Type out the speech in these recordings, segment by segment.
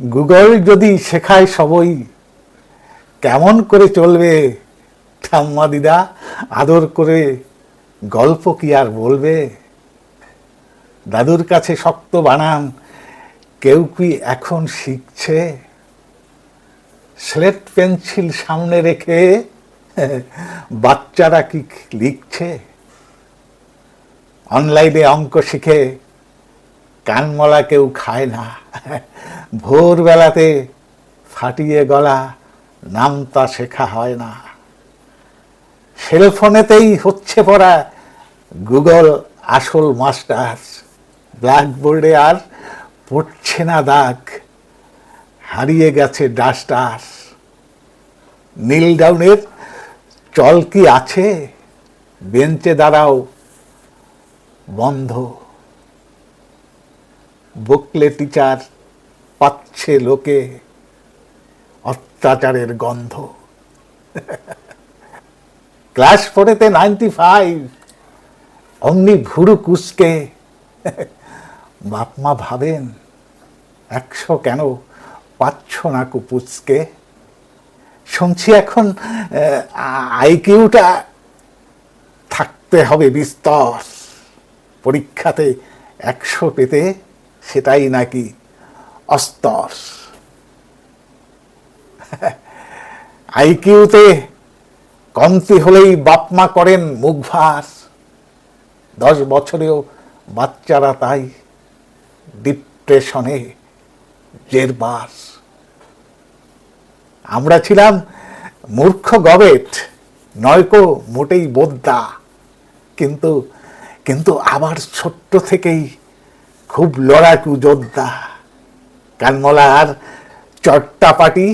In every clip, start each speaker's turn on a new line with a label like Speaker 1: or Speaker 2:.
Speaker 1: Google যদি শেখায় সবই, কেমন করে চলবে? ঠাম্মা দিদা, আদর করে গল্প কি আর বলবে? দাদুর কাছে শক্ত বানান, কেউ কি এখন শিখছে? স্লেট পেন্সিল সামনে রেখে বাচ্চারা কি লিখছে? অনলাইনে অঙ্ক শিখে কানমলা কেউ খায় না। ভোরবেলাতে ফাটিয়ে গলা নামতা শেখা হয় না। সেলফোনেতেই হচ্ছে পড়া গুগল আসল মাস্টার। ব্ল্যাকবোর্ডে আর পড়ছে না দাগ। হারিয়ে গেছে ডাস্টার। নীল ডাউনের চল কি আছে? বেঞ্চে দাঁড়াও, বন্ধ। বকলে টিচার পাচ্ছে লোকে অত্যাচারের গন্ধ। ক্লাস ফোরেতে নাইনটি ফাইভ, অমনি ভুরু কুসকে বাপমা ভাবেন, একশো কেন? পাচ্ছ না কুপুচকে? শুনছি এখন আইকিউটা থাকতে হবে বিস্তর। পরীক্ষাতে একশো পেতে সেটাই নাকি অস্তর। আইকিউতে কমতি হলেই বাপমা করেন মুখ ভার। দশ বছরেও বাচ্চারা তাই ডিপ্রেশনে জেরবার। আমরা ছিলাম মূর্খ গবেট, নয়কো মোটেই বোদ্ধা কিন্তু কিন্তু আবার ছোট্ট থেকেই খুব লড়াকু যোদ্ধা, কানমলা আর চট্টাপাটি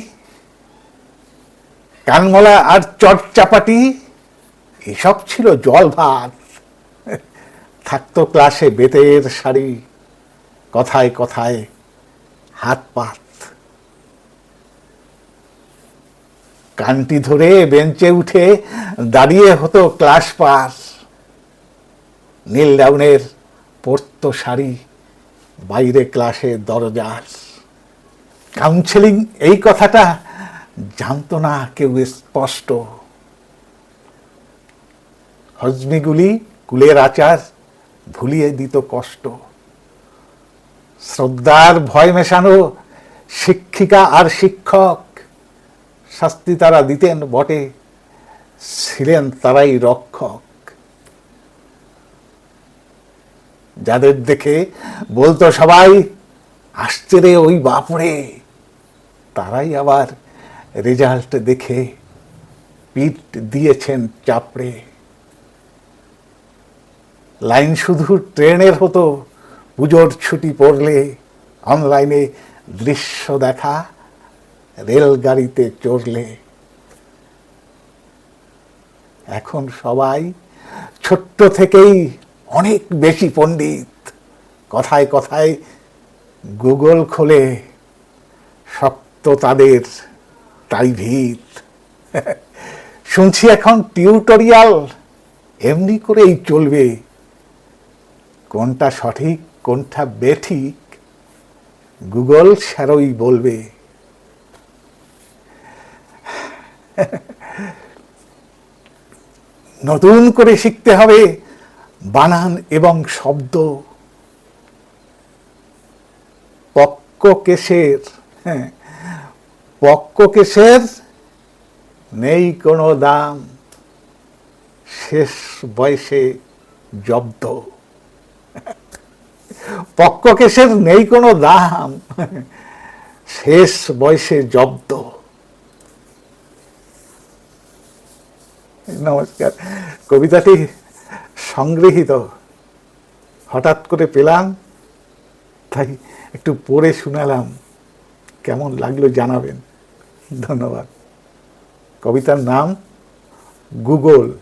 Speaker 1: কানমলা আর চটচাপাটি এসব ছিল জল ভাত থাকতো ক্লাসে বেতের শাড়ি, কথায় কথায় হাত পাত। কানটি ধরে বেঞ্চে উঠে দাঁড়িয়ে হতো ক্লাস পাস নীল ডাউনের পড়তো শাড়ি। বাইরে ক্লাসে দরজার কাউন্সেলিং এই কথাটা জানতো না কেউ স্পষ্ট। হজমিগুলি কুলের আচার ভুলিয়ে দিত কষ্ট। শ্রদ্ধার ভয় মেশানো শিক্ষিকা আর শিক্ষক শাস্তি তারা দিতেন বটে, ছিলেন তারাই রক্ষক। যাদের দেখে বলতো সবাই, আসছে রে ওই বাপরে। তারাই আবার রেজাল্ট দেখে পিট দিয়েছেন চাপড়ে। লাইন শুধু ট্রেনের হতো, পুজোর ছুটি পড়লে অনলাইনে দৃশ্য দেখা, রেলগাড়িতে চড়লে। এখন সবাই ছোট্ট থেকেই অনেক বেশি পণ্ডিত। কথায় কথায় গুগল খোলে শক্ত তাদের তাই ভিত শুনছি এখন টিউটোরিয়াল, এমনি করেই চলবে। কোনটা সঠিক, কোনটা বেঠিক, গুগল স্যারই বলবে। নতুন করে শিখতে হবে। বানান এবং শব্দ। পক্ক কেশের হ্যাঁ পক্ক কেশের নেই কোনো দাম। শেষ বয়সে জব্দ। পক্ক কেশের নেই কোনো দাম। শেষ বয়সে জব্দ। নমস্কার। কবিতাটি সংগৃহীত। হঠাৎ করে পেলাম, তাই একটু পড়ে শুনালাম। কেমন লাগল জানাবেন। ধন্যবাদ। কবিতার নাম, গুগল।